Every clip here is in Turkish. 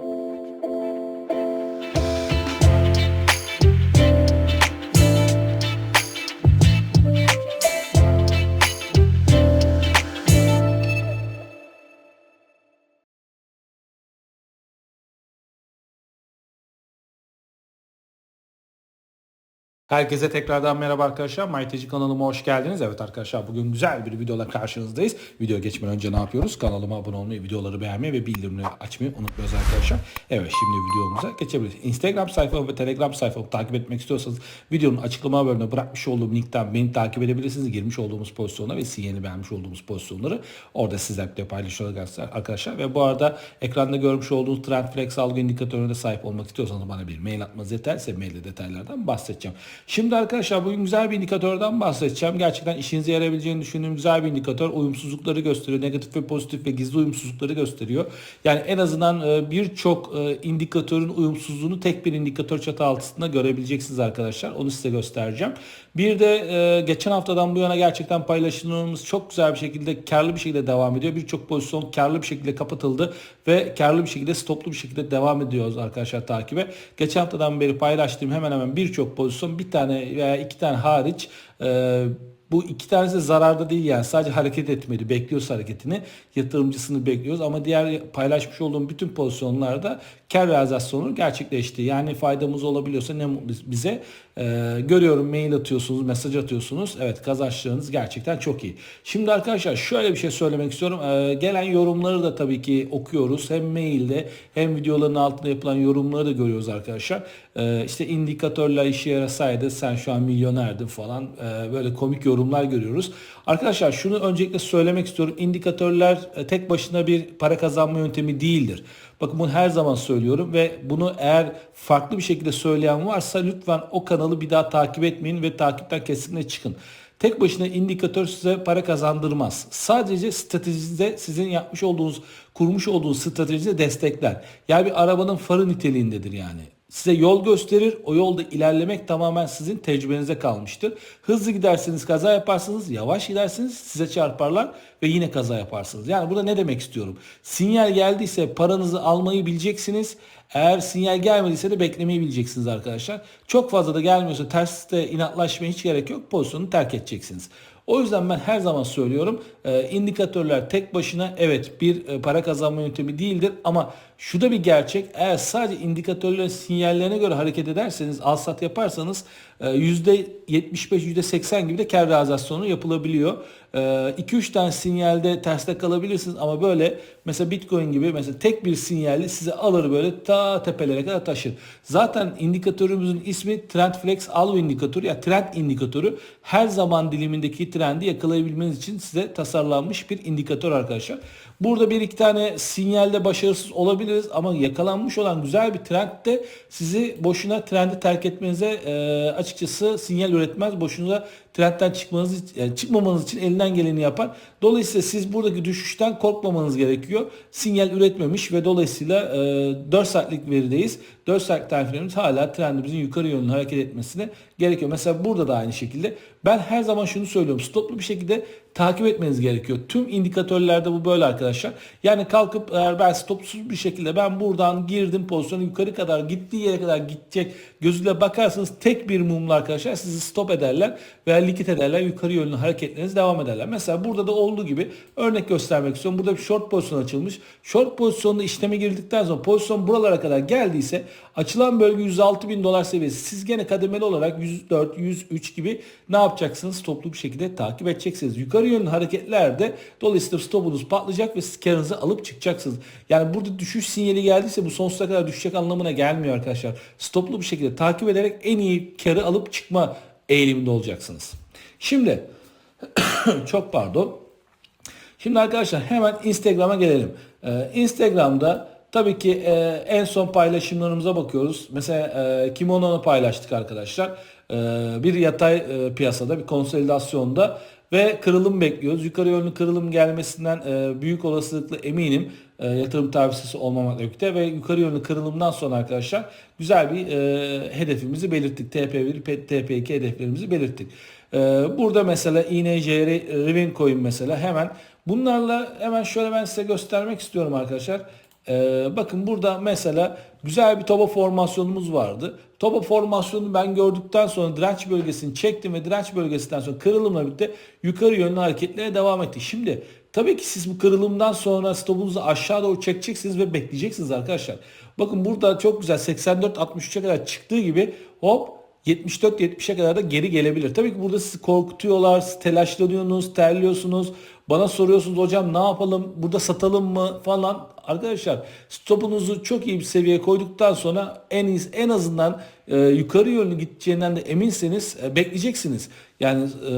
thank you Herkese tekrardan merhaba arkadaşlar. MyTeci kanalıma hoş geldiniz. Evet arkadaşlar bugün güzel bir videola karşınızdayız. Video geçmeden önce ne yapıyoruz? Kanalıma abone olmayı, videoları beğenmeyi ve bildirimleri açmayı unutmuyoruz arkadaşlar. Evet şimdi videomuza geçebiliriz. Instagram sayfamı ve Telegram sayfamı takip etmek istiyorsanız videonun açıklama bölümüne bırakmış olduğum linkten beni takip edebilirsiniz. Girmiş olduğumuz pozisyona ve sinyali beğenmiş olduğumuz pozisyonları orada sizlerle paylaşıyoruz arkadaşlar. Ve bu arada ekranda görmüş olduğunuz Trendflex algı indikatörüne sahip olmak istiyorsanız bana bir mail atmanız yeterse mailde detaylardan bahsedeceğim. Şimdi arkadaşlar bugün güzel bir indikatörden bahsedeceğim. Gerçekten işinize yarayabileceğini düşündüğüm güzel bir indikatör. Uyumsuzlukları gösteriyor. Negatif ve pozitif ve gizli uyumsuzlukları gösteriyor. Yani en azından e, birçok e, indikatörün uyumsuzluğunu tek bir indikatör çatı altında görebileceksiniz arkadaşlar. Onu size göstereceğim. Bir de e, geçen haftadan bu yana gerçekten paylaşımlarımız çok güzel bir şekilde karlı bir şekilde devam ediyor. Birçok pozisyon karlı bir şekilde kapatıldı ve karlı bir şekilde stoplu bir şekilde devam ediyoruz arkadaşlar takibe. Geçen haftadan beri paylaştığım hemen hemen birçok pozisyon bir tane veya iki tane hariç e, bu iki tanesi de zararda değil yani sadece hareket etmedi. Bekliyoruz hareketini. Yatırımcısını bekliyoruz ama diğer paylaşmış olduğum bütün pozisyonlarda kar realizasyonu gerçekleşti. Yani faydamız olabiliyorsa ne bize. Ee, görüyorum mail atıyorsunuz, mesaj atıyorsunuz. Evet kazançlarınız gerçekten çok iyi. Şimdi arkadaşlar şöyle bir şey söylemek istiyorum. Ee, gelen yorumları da tabii ki okuyoruz. Hem mailde hem videoların altında yapılan yorumları da görüyoruz arkadaşlar. Ee, işte indikatörler işe yarasaydı sen şu an milyonerdin falan. Ee, böyle komik yorumlar görüyoruz. Arkadaşlar şunu öncelikle söylemek istiyorum. İndikatörler e, tek başına bir para kazanma yöntemi değildir. Bakın bunu her zaman söylüyorum ve bunu eğer farklı bir şekilde söyleyen varsa lütfen o kanalı bir daha takip etmeyin ve takipten kesinlikle çıkın. Tek başına indikatör size para kazandırmaz. Sadece stratejide sizin yapmış olduğunuz, kurmuş olduğunuz stratejide destekler. Yani bir arabanın farı niteliğindedir yani size yol gösterir. O yolda ilerlemek tamamen sizin tecrübenize kalmıştır. Hızlı giderseniz kaza yaparsınız, yavaş giderseniz size çarparlar ve yine kaza yaparsınız. Yani burada ne demek istiyorum? Sinyal geldiyse paranızı almayı bileceksiniz. Eğer sinyal gelmediyse de beklemeyi bileceksiniz arkadaşlar. Çok fazla da gelmiyorsa terste inatlaşmaya hiç gerek yok. Pozisyonu terk edeceksiniz. O yüzden ben her zaman söylüyorum e, indikatörler tek başına evet bir e, para kazanma yöntemi değildir ama şu da bir gerçek eğer sadece indikatörlerin sinyallerine göre hareket ederseniz al sat yaparsanız e, %75 %80 gibi de kar realizasyonu yapılabiliyor. 2-3 tane sinyalde terste kalabilirsiniz ama böyle mesela Bitcoin gibi mesela tek bir sinyalli size alır böyle ta tepelere kadar taşır. Zaten indikatörümüzün ismi Trendflex Algo indikatörü ya yani trend indikatörü her zaman dilimindeki trendi yakalayabilmeniz için size tasarlanmış bir indikatör arkadaşlar. Burada bir iki tane sinyalde başarısız olabiliriz ama yakalanmış olan güzel bir trend de sizi boşuna trendi terk etmenize e, açıkçası sinyal üretmez. Boşuna trendten çıkmanız yani çıkmamanız için elinden geleni yapar. Dolayısıyla siz buradaki düşüşten korkmamanız gerekiyor. Sinyal üretmemiş ve dolayısıyla e, 4 saatlik verideyiz. 4 saatlik tariflerimiz hala trendimizin yukarı yönlü hareket etmesine gerekiyor. Mesela burada da aynı şekilde ben her zaman şunu söylüyorum. Stoplu bir şekilde takip etmeniz gerekiyor. Tüm indikatörlerde bu böyle arkadaşlar. Yani kalkıp eğer ben stopsuz bir şekilde ben buradan girdim pozisyonu yukarı kadar gittiği yere kadar gidecek gözüyle bakarsanız tek bir mumla arkadaşlar sizi stop ederler veya likit ederler. Yukarı yönlü hareketleriniz devam ederler. Mesela burada da olduğu gibi örnek göstermek istiyorum. Burada bir short pozisyon açılmış. Short pozisyonda işleme girdikten sonra pozisyon buralara kadar geldiyse açılan bölge 106 bin dolar seviyesi. Siz gene kademeli olarak 104, 103 gibi ne yapacaksınız? Toplu bir şekilde takip edeceksiniz. Yukarı yönlü hareketlerde dolayısıyla stopunuz patlayacak ve karınızı alıp çıkacaksınız. Yani burada düşüş sinyali geldiyse bu sonsuza kadar düşecek anlamına gelmiyor arkadaşlar. Stoplu bir şekilde takip ederek en iyi karı alıp çıkma eğiliminde olacaksınız. Şimdi çok pardon. Şimdi arkadaşlar hemen Instagram'a gelelim. Ee, Instagram'da tabii ki e, en son paylaşımlarımıza bakıyoruz. Mesela e, Kimono'nu paylaştık arkadaşlar. E, bir yatay e, piyasada bir konsolidasyonda ve kırılım bekliyoruz. Yukarı yönlü kırılım gelmesinden e, büyük olasılıkla eminim e, yatırım tavsiyesi olmamakla birlikte ve yukarı yönlü kırılımdan sonra arkadaşlar güzel bir e, hedefimizi belirttik. TP1, TP2 hedeflerimizi belirttik. E, burada mesela INJR, Riven Coin mesela hemen bunlarla hemen şöyle ben size göstermek istiyorum arkadaşlar. Ee, bakın burada mesela güzel bir toba formasyonumuz vardı. Toba formasyonunu ben gördükten sonra direnç bölgesini çektim ve direnç bölgesinden sonra kırılımla birlikte yukarı yönlü hareketlere devam etti. Şimdi tabii ki siz bu kırılımdan sonra stopunuzu aşağı doğru çekeceksiniz ve bekleyeceksiniz arkadaşlar. Bakın burada çok güzel 84-63'e kadar çıktığı gibi hop 74-70'e kadar da geri gelebilir. Tabii ki burada sizi korkutuyorlar, telaşlanıyorsunuz, terliyorsunuz. Bana soruyorsunuz hocam ne yapalım, burada satalım mı falan. Arkadaşlar stopunuzu çok iyi bir seviyeye koyduktan sonra en en azından e, yukarı yönlü gideceğinden de eminseniz e, bekleyeceksiniz. Yani e,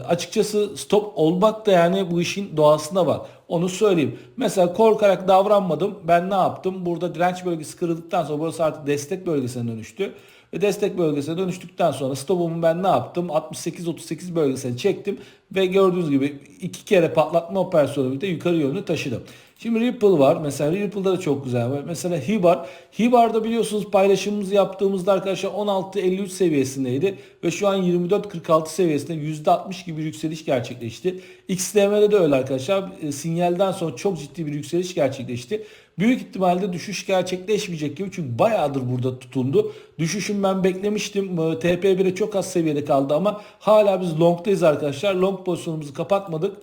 açıkçası stop olmak da yani bu işin doğasında var. Onu söyleyeyim. Mesela korkarak davranmadım. Ben ne yaptım? Burada direnç bölgesi kırıldıktan sonra burası artık destek bölgesine dönüştü. Ve destek bölgesine dönüştükten sonra stopumu ben ne yaptım? 68-38 bölgesine çektim ve gördüğünüz gibi iki kere patlatma operasyonu birlikte yukarı yönlü taşıdım. Şimdi Ripple var. Mesela Ripple'da da çok güzel var. Mesela Hibar. Hibar'da biliyorsunuz paylaşımımızı yaptığımızda arkadaşlar 16.53 seviyesindeydi. Ve şu an 24.46 seviyesinde %60 gibi bir yükseliş gerçekleşti. XTM'de de öyle arkadaşlar. E, Sinyalden sonra çok ciddi bir yükseliş gerçekleşti. Büyük ihtimalle düşüş gerçekleşmeyecek gibi çünkü bayağıdır burada tutundu. Düşüşün ben beklemiştim. E, TP1'e çok az seviyede kaldı ama hala biz long'dayız arkadaşlar. Long pozisyonumuzu kapatmadık.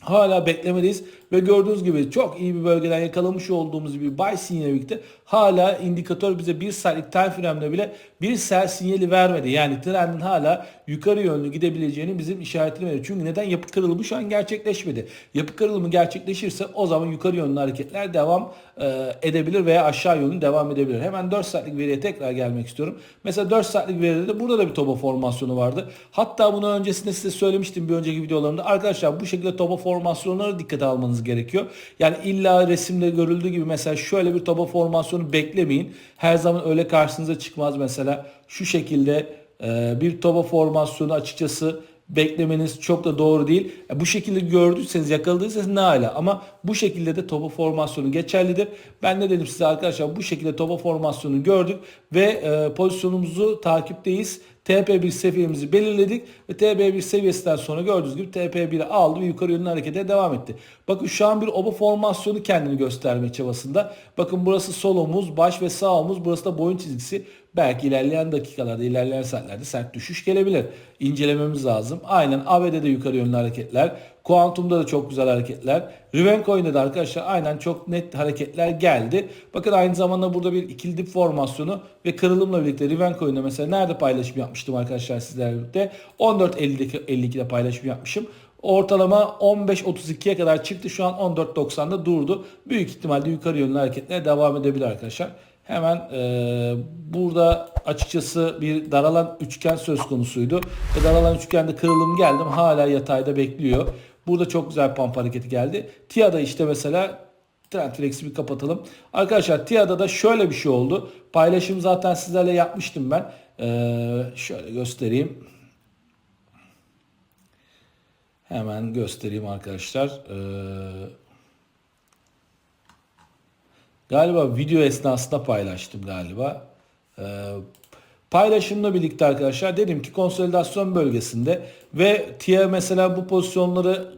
Hala beklemedeyiz ve gördüğünüz gibi çok iyi bir bölgeden yakalamış olduğumuz bir buy sinyali birlikte hala indikatör bize bir saatlik time frame'de bile bir sell sinyali vermedi. Yani trendin hala yukarı yönlü gidebileceğini bizim işaretini veriyor. Çünkü neden? Yapı kırılımı şu an gerçekleşmedi. Yapı kırılımı gerçekleşirse o zaman yukarı yönlü hareketler devam e, edebilir veya aşağı yönlü devam edebilir. Hemen 4 saatlik veriye tekrar gelmek istiyorum. Mesela 4 saatlik veride de burada da bir toba formasyonu vardı. Hatta bunu öncesinde size söylemiştim bir önceki videolarımda. Arkadaşlar bu şekilde toba formasyonları dikkate almanız gerekiyor. Yani illa resimde görüldüğü gibi mesela şöyle bir toba formasyonu beklemeyin. Her zaman öyle karşınıza çıkmaz mesela şu şekilde e, bir toba formasyonu açıkçası beklemeniz çok da doğru değil. E, bu şekilde gördüyseniz yakaladıysanız ne hala ama bu şekilde de topa formasyonu geçerlidir. Ben ne dedim size arkadaşlar bu şekilde topa formasyonu gördük ve e, pozisyonumuzu takipteyiz. TP1 seviyemizi belirledik ve TP1 seviyesinden sonra gördüğünüz gibi TP1'i aldı ve yukarı yönlü harekete devam etti. Bakın şu an bir oba formasyonu kendini gösterme çabasında. Bakın burası sol omuz, baş ve sağ omuz. Burası da boyun çizgisi. Belki ilerleyen dakikalarda, ilerleyen saatlerde sert düşüş gelebilir. İncelememiz lazım. Aynen ABD'de yukarı yönlü hareketler. Kuantum'da da çok güzel hareketler. Rivencoin'de de arkadaşlar aynen çok net hareketler geldi. Bakın aynı zamanda burada bir ikili dip formasyonu ve kırılımla birlikte Rivencoin'de mesela nerede paylaşım yapmıştım arkadaşlar sizlerle birlikte? 14.52'de paylaşım yapmışım. Ortalama 15.32'ye kadar çıktı. Şu an 14.90'da durdu. Büyük ihtimalle yukarı yönlü hareketler devam edebilir arkadaşlar. Hemen e, burada açıkçası bir daralan üçgen söz konusuydu. Ve daralan üçgende kırılım geldim. Hala yatayda bekliyor. Burada çok güzel pump hareketi geldi. TIA'da işte mesela Trendflex'i bir kapatalım. Arkadaşlar TIA'da da şöyle bir şey oldu. Paylaşım zaten sizlerle yapmıştım ben. Ee, şöyle göstereyim. Hemen göstereyim arkadaşlar. Ee, galiba video esnasında paylaştım galiba. Ee, paylaşımla birlikte arkadaşlar dedim ki konsolidasyon bölgesinde ve TIA mesela bu pozisyonları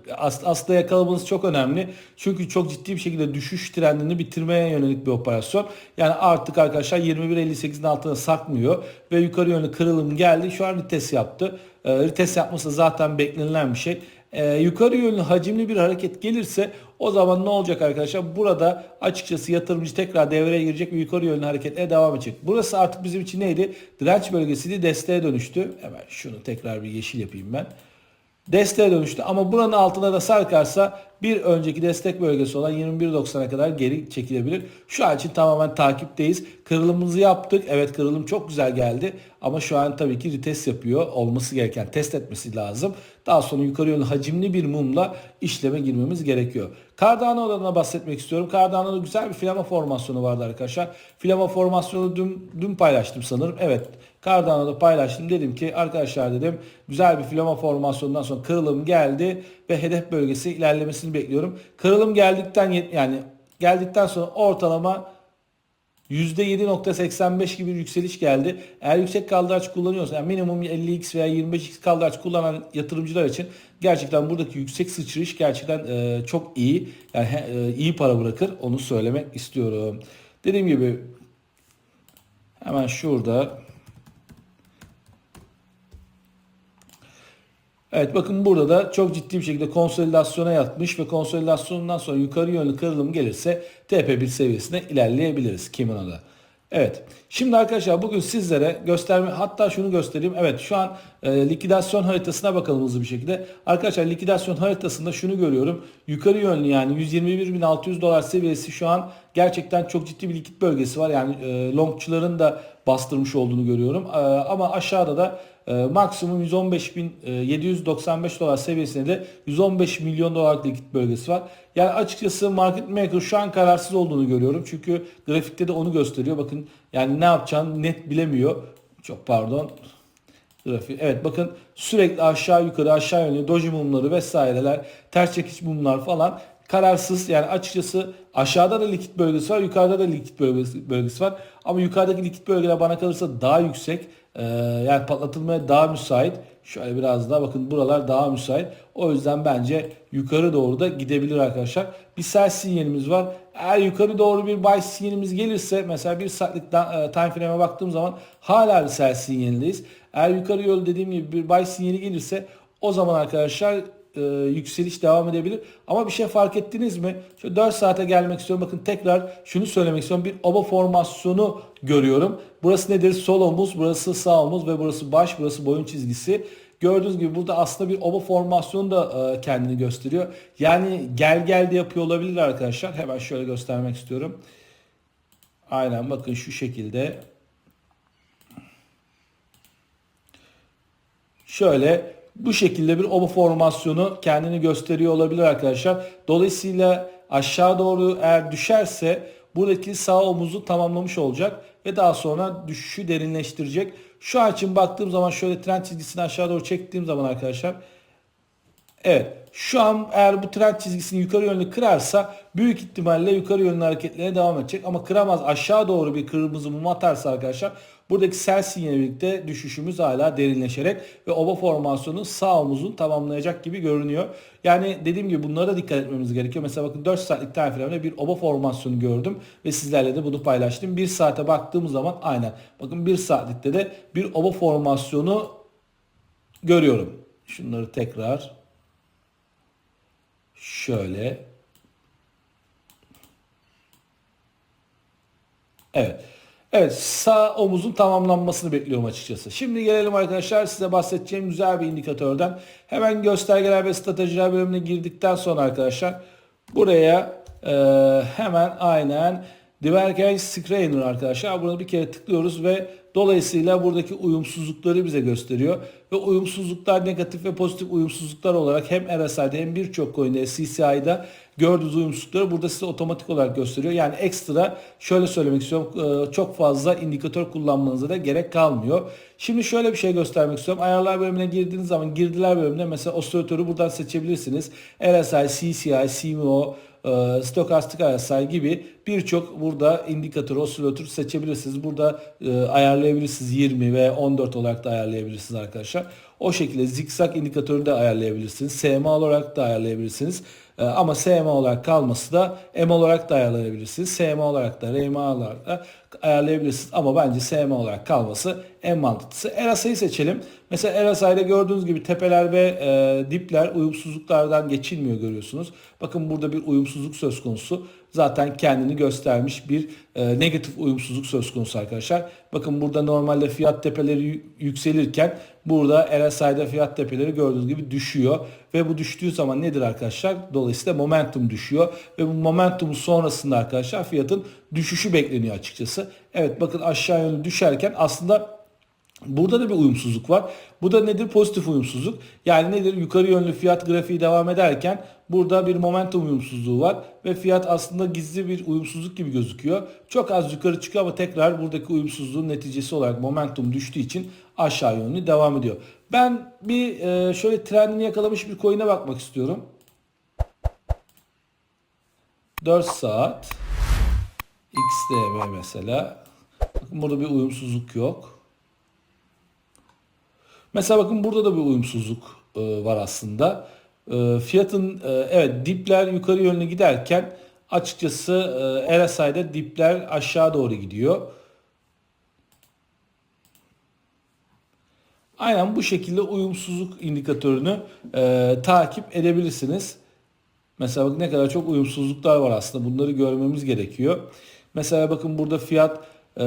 aslında yakalamanız çok önemli. Çünkü çok ciddi bir şekilde düşüş trendini bitirmeye yönelik bir operasyon. Yani artık arkadaşlar 21.58'in altına sakmıyor ve yukarı yönlü kırılım geldi. Şu an rites yaptı. E, rites yapması zaten beklenilen bir şey. E, yukarı yönlü hacimli bir hareket gelirse o zaman ne olacak arkadaşlar? Burada açıkçası yatırımcı tekrar devreye girecek ve yukarı yönlü hareketine devam edecek. Burası artık bizim için neydi? Direnç bölgesiydi. Desteğe dönüştü. Hemen şunu tekrar bir yeşil yapayım ben desteğe dönüştü. Ama buranın altına da sarkarsa bir önceki destek bölgesi olan 21.90'a kadar geri çekilebilir. Şu an için tamamen takipteyiz. Kırılımımızı yaptık. Evet kırılım çok güzel geldi. Ama şu an tabii ki retest yapıyor. Olması gereken test etmesi lazım. Daha sonra yukarı yönlü hacimli bir mumla işleme girmemiz gerekiyor. Cardano oranına bahsetmek istiyorum. Cardano'da güzel bir filama formasyonu vardı arkadaşlar. Filama formasyonu dün, dün paylaştım sanırım. Evet Cardano'da paylaştım. Dedim ki arkadaşlar dedim güzel bir filama formasyonundan sonra kırılım geldi ve hedef bölgesi ilerlemesini bekliyorum. Kırılım geldikten yani geldikten sonra ortalama %7.85 gibi bir yükseliş geldi. Eğer yüksek kaldıraç kullanıyorsan yani minimum 50x veya 25x kaldıraç kullanan yatırımcılar için gerçekten buradaki yüksek sıçrayış gerçekten e, çok iyi. Yani e, iyi para bırakır onu söylemek istiyorum. Dediğim gibi hemen şurada Evet bakın burada da çok ciddi bir şekilde konsolidasyona yatmış ve konsolidasyonundan sonra yukarı yönlü kırılım gelirse TP1 seviyesine ilerleyebiliriz Kimino'da. Evet. Şimdi arkadaşlar bugün sizlere gösterme hatta şunu göstereyim. Evet şu an e, likidasyon haritasına bakalım hızlı bir şekilde. Arkadaşlar likidasyon haritasında şunu görüyorum. Yukarı yönlü yani 121.600 dolar seviyesi şu an gerçekten çok ciddi bir likit bölgesi var. Yani e, longçuların da bastırmış olduğunu görüyorum. E, ama aşağıda da e, maksimum 115.795 dolar seviyesinde de 115 milyon dolarlık likit bölgesi var. Yani açıkçası market maker şu an kararsız olduğunu görüyorum. Çünkü grafikte de onu gösteriyor. Bakın yani ne yapacağını net bilemiyor. Çok pardon. Grafik. Evet bakın sürekli aşağı yukarı aşağı yönlü doji mumları vesaireler, ters çekiç mumlar falan kararsız yani açıkçası aşağıda da likit bölgesi var yukarıda da likit bölgesi, var. Ama yukarıdaki likit bölgeler bana kalırsa daha yüksek ee, yani patlatılmaya daha müsait. Şöyle biraz daha bakın buralar daha müsait. O yüzden bence yukarı doğru da gidebilir arkadaşlar. Bir sell sinyalimiz var. Eğer yukarı doğru bir buy sinyalimiz gelirse mesela bir saatlik time frame'e baktığım zaman hala bir sell sinyalindeyiz. Eğer yukarı yol dediğim gibi bir buy sinyali gelirse o zaman arkadaşlar e, yükseliş devam edebilir. Ama bir şey fark ettiniz mi? Şu 4 saate gelmek istiyorum. Bakın tekrar şunu söylemek istiyorum. Bir oba formasyonu görüyorum. Burası nedir? Sol omuz, burası sağ omuz ve burası baş, burası boyun çizgisi. Gördüğünüz gibi burada aslında bir oba formasyonu da e, kendini gösteriyor. Yani gel gel de yapıyor olabilir arkadaşlar. Hemen şöyle göstermek istiyorum. Aynen bakın şu şekilde. Şöyle bu şekilde bir oba formasyonu kendini gösteriyor olabilir arkadaşlar. Dolayısıyla aşağı doğru eğer düşerse buradaki sağ omuzu tamamlamış olacak ve daha sonra düşüşü derinleştirecek. Şu an için baktığım zaman şöyle trend çizgisini aşağı doğru çektiğim zaman arkadaşlar Evet şu an eğer bu trend çizgisini yukarı yönlü kırarsa büyük ihtimalle yukarı yönlü hareketlerine devam edecek. Ama kıramaz aşağı doğru bir kırmızı mum atarsa arkadaşlar buradaki sell sinyali düşüşümüz hala derinleşerek ve ova formasyonu sağ omuzun tamamlayacak gibi görünüyor. Yani dediğim gibi bunlara dikkat etmemiz gerekiyor. Mesela bakın 4 saatlik time frame'de bir oba formasyonu gördüm ve sizlerle de bunu paylaştım. 1 saate baktığımız zaman aynen bakın 1 saatlikte de bir oba formasyonu görüyorum. Şunları tekrar Şöyle. Evet. Evet sağ omuzun tamamlanmasını bekliyorum açıkçası. Şimdi gelelim arkadaşlar size bahsedeceğim güzel bir indikatörden. Hemen göstergeler ve stratejiler bölümüne girdikten sonra arkadaşlar buraya e, hemen aynen Divergence Screener arkadaşlar. Bunu bir kere tıklıyoruz ve dolayısıyla buradaki uyumsuzlukları bize gösteriyor. Ve uyumsuzluklar negatif ve pozitif uyumsuzluklar olarak hem RSI'de hem birçok coin'de CCI'da gördüğünüz uyumsuzlukları burada size otomatik olarak gösteriyor. Yani ekstra şöyle söylemek istiyorum e, çok fazla indikatör kullanmanıza da gerek kalmıyor. Şimdi şöyle bir şey göstermek istiyorum. Ayarlar bölümüne girdiğiniz zaman girdiler bölümünde mesela osilatörü buradan seçebilirsiniz. RSI, CCI, CMO, e, stokastik RSI gibi birçok burada indikatör, osilatör seçebilirsiniz. Burada e, ayarlayabilirsiniz 20 ve 14 olarak da ayarlayabilirsiniz arkadaşlar. O şekilde zikzak indikatörünü de ayarlayabilirsiniz. SMA olarak da ayarlayabilirsiniz. E, ama SMA olarak kalması da M olarak da ayarlayabilirsiniz. SMA olarak da RMA olarak da ayarlayabilirsiniz. Ama bence SMA olarak kalması en mantıklısı. RSI'yi seçelim. Mesela RSI'de gördüğünüz gibi tepeler ve e, dipler uyumsuzluklardan geçilmiyor görüyorsunuz. Bakın burada bir uyumsuzluk söz konusu. Zaten kendini göstermiş bir e, negatif uyumsuzluk söz konusu arkadaşlar. Bakın burada normalde fiyat tepeleri yükselirken burada RSI'de fiyat tepeleri gördüğünüz gibi düşüyor. Ve bu düştüğü zaman nedir arkadaşlar? Dolayısıyla momentum düşüyor. Ve bu momentum sonrasında arkadaşlar fiyatın düşüşü bekleniyor açıkçası. Evet bakın aşağı yönlü düşerken aslında Burada da bir uyumsuzluk var. Bu da nedir? Pozitif uyumsuzluk. Yani nedir? Yukarı yönlü fiyat grafiği devam ederken burada bir momentum uyumsuzluğu var. Ve fiyat aslında gizli bir uyumsuzluk gibi gözüküyor. Çok az yukarı çıkıyor ama tekrar buradaki uyumsuzluğun neticesi olarak momentum düştüğü için aşağı yönlü devam ediyor. Ben bir e, şöyle trendini yakalamış bir coin'e bakmak istiyorum. 4 saat. XDV mesela. Bakın burada bir uyumsuzluk yok. Mesela bakın burada da bir uyumsuzluk e, var aslında. E, fiyatın e, evet dipler yukarı yönlü giderken açıkçası RSI'de dipler aşağı doğru gidiyor. Aynen bu şekilde uyumsuzluk indikatörünü e, takip edebilirsiniz. Mesela bak ne kadar çok uyumsuzluklar var aslında. Bunları görmemiz gerekiyor. Mesela bakın burada fiyat e,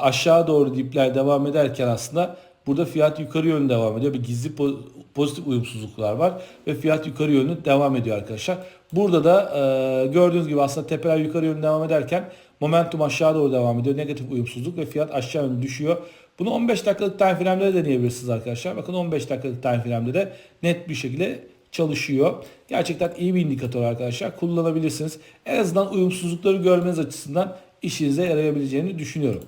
aşağı doğru dipler devam ederken aslında burada fiyat yukarı yönlü devam ediyor. Bir gizli po- pozitif uyumsuzluklar var ve fiyat yukarı yönlü devam ediyor arkadaşlar. Burada da e, gördüğünüz gibi aslında tepeler yukarı yönlü devam ederken momentum aşağı doğru devam ediyor. Negatif uyumsuzluk ve fiyat aşağı yönlü düşüyor. Bunu 15 dakikalık time frame'de de deneyebilirsiniz arkadaşlar. Bakın 15 dakikalık time frame'de de net bir şekilde çalışıyor. Gerçekten iyi bir indikatör arkadaşlar. Kullanabilirsiniz. En azından uyumsuzlukları görmeniz açısından işinize yarayabileceğini düşünüyorum.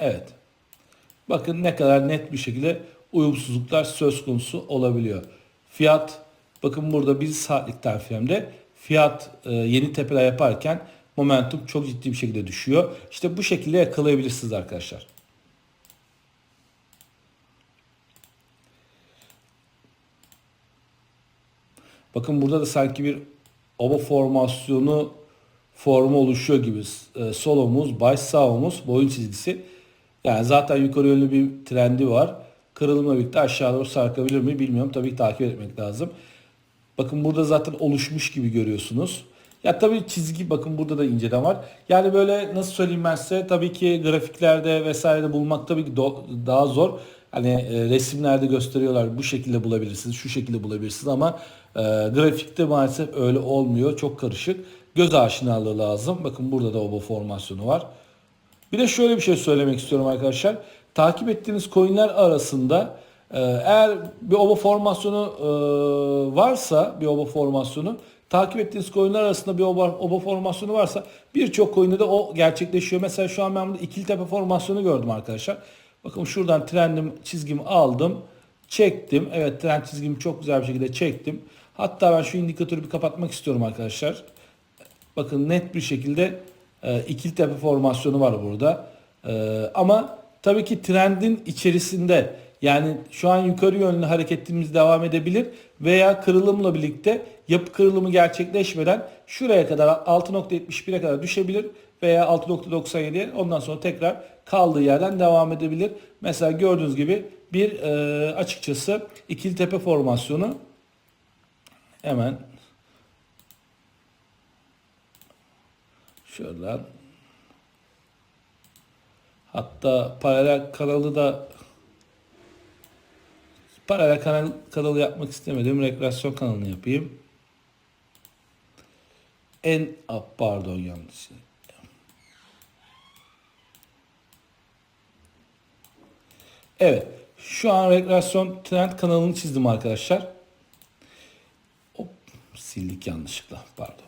Evet. Bakın ne kadar net bir şekilde uyumsuzluklar söz konusu olabiliyor. Fiyat bakın burada bir saatlik frame'de fiyat e, yeni tepeler yaparken momentum çok ciddi bir şekilde düşüyor. İşte bu şekilde yakalayabilirsiniz arkadaşlar. Bakın burada da sanki bir ova formasyonu formu oluşuyor gibi. E, sol omuz, baş sağ omuz, boyun çizgisi. Yani zaten yukarı yönlü bir trendi var. Kırılımla birlikte aşağı doğru sarkabilir mi bilmiyorum. Tabii ki takip etmek lazım. Bakın burada zaten oluşmuş gibi görüyorsunuz. Ya tabii çizgi bakın burada da inceden var. Yani böyle nasıl söyleyeyim ben size tabii ki grafiklerde vesairede bulmak tabii ki daha zor. Hani e, resimlerde gösteriyorlar bu şekilde bulabilirsiniz, şu şekilde bulabilirsiniz ama grafikte maalesef öyle olmuyor. Çok karışık. Göz aşinalığı lazım. Bakın burada da obo formasyonu var. Bir de şöyle bir şey söylemek istiyorum arkadaşlar. Takip ettiğiniz coinler arasında e, eğer bir oba formasyonu e, varsa bir oba formasyonu takip ettiğiniz coinler arasında bir oba, oba formasyonu varsa birçok coinde de o gerçekleşiyor. Mesela şu an ben burada ikili tepe formasyonu gördüm arkadaşlar. Bakın şuradan trendim çizgimi aldım. Çektim. Evet trend çizgimi çok güzel bir şekilde çektim. Hatta ben şu indikatörü bir kapatmak istiyorum arkadaşlar. Bakın net bir şekilde e, ikili tepe formasyonu var burada. E, ama tabii ki trendin içerisinde yani şu an yukarı yönlü hareketimiz devam edebilir veya kırılımla birlikte yapı kırılımı gerçekleşmeden şuraya kadar 6.71'e kadar düşebilir veya 6.97'ye ondan sonra tekrar kaldığı yerden devam edebilir. Mesela gördüğünüz gibi bir e, açıkçası ikili tepe formasyonu hemen Şuradan. Hatta paralel kanalı da paralel kanal kanalı yapmak istemedim. Rekreasyon kanalını yapayım. En ah, pardon yanlış. Evet. Şu an rekreasyon trend kanalını çizdim arkadaşlar. Sildik yanlışlıkla. Pardon.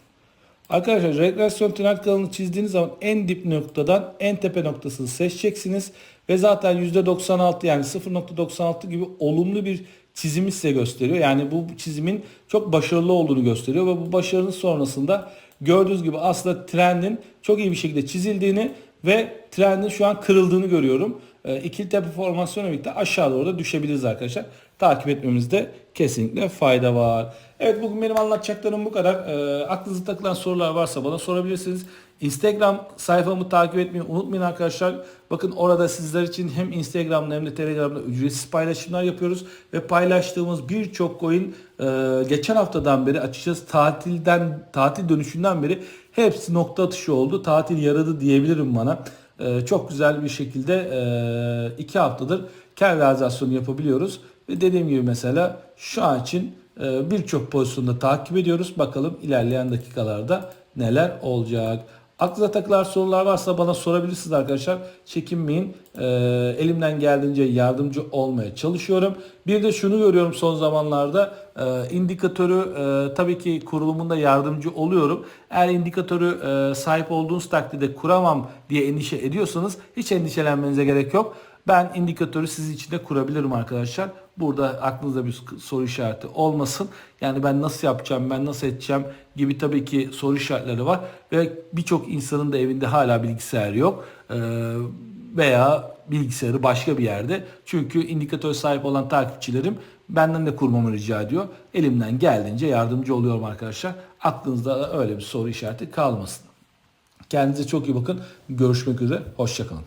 Arkadaşlar regresyon trend kanalını çizdiğiniz zaman en dip noktadan en tepe noktasını seçeceksiniz. Ve zaten %96 yani 0.96 gibi olumlu bir çizimi size gösteriyor. Yani bu çizimin çok başarılı olduğunu gösteriyor. Ve bu başarının sonrasında gördüğünüz gibi aslında trendin çok iyi bir şekilde çizildiğini ve trendin şu an kırıldığını görüyorum. E, ikili tepe formasyonu birlikte aşağı doğru da düşebiliriz arkadaşlar. Takip etmemizde kesinlikle fayda var. Evet bugün benim anlatacaklarım bu kadar. E, aklınıza takılan sorular varsa bana sorabilirsiniz. Instagram sayfamı takip etmeyi unutmayın arkadaşlar. Bakın orada sizler için hem Instagram'da hem de Telegram'da ücretsiz paylaşımlar yapıyoruz. Ve paylaştığımız birçok coin e, geçen haftadan beri açıkçası tatilden tatil dönüşünden beri hepsi nokta atışı oldu. Tatil yaradı diyebilirim bana. E, çok güzel bir şekilde e, iki haftadır kar realizasyonu yapabiliyoruz. Ve dediğim gibi mesela şu an için e, birçok pozisyonda takip ediyoruz. Bakalım ilerleyen dakikalarda neler olacak. Aklınıza takılan sorular varsa bana sorabilirsiniz arkadaşlar. Çekinmeyin. E, elimden geldiğince yardımcı olmaya çalışıyorum. Bir de şunu görüyorum son zamanlarda. E, indikatörü e, tabii ki kurulumunda yardımcı oluyorum. Eğer indikatörü e, sahip olduğunuz takdirde kuramam diye endişe ediyorsanız hiç endişelenmenize gerek yok. Ben indikatörü sizin için de kurabilirim arkadaşlar. Burada aklınızda bir soru işareti olmasın. Yani ben nasıl yapacağım, ben nasıl edeceğim gibi tabii ki soru işaretleri var. Ve birçok insanın da evinde hala bilgisayar yok. Ee, veya bilgisayarı başka bir yerde. Çünkü indikatör sahip olan takipçilerim benden de kurmamı rica ediyor. Elimden geldiğince yardımcı oluyorum arkadaşlar. Aklınızda da öyle bir soru işareti kalmasın. Kendinize çok iyi bakın. Görüşmek üzere. Hoşçakalın.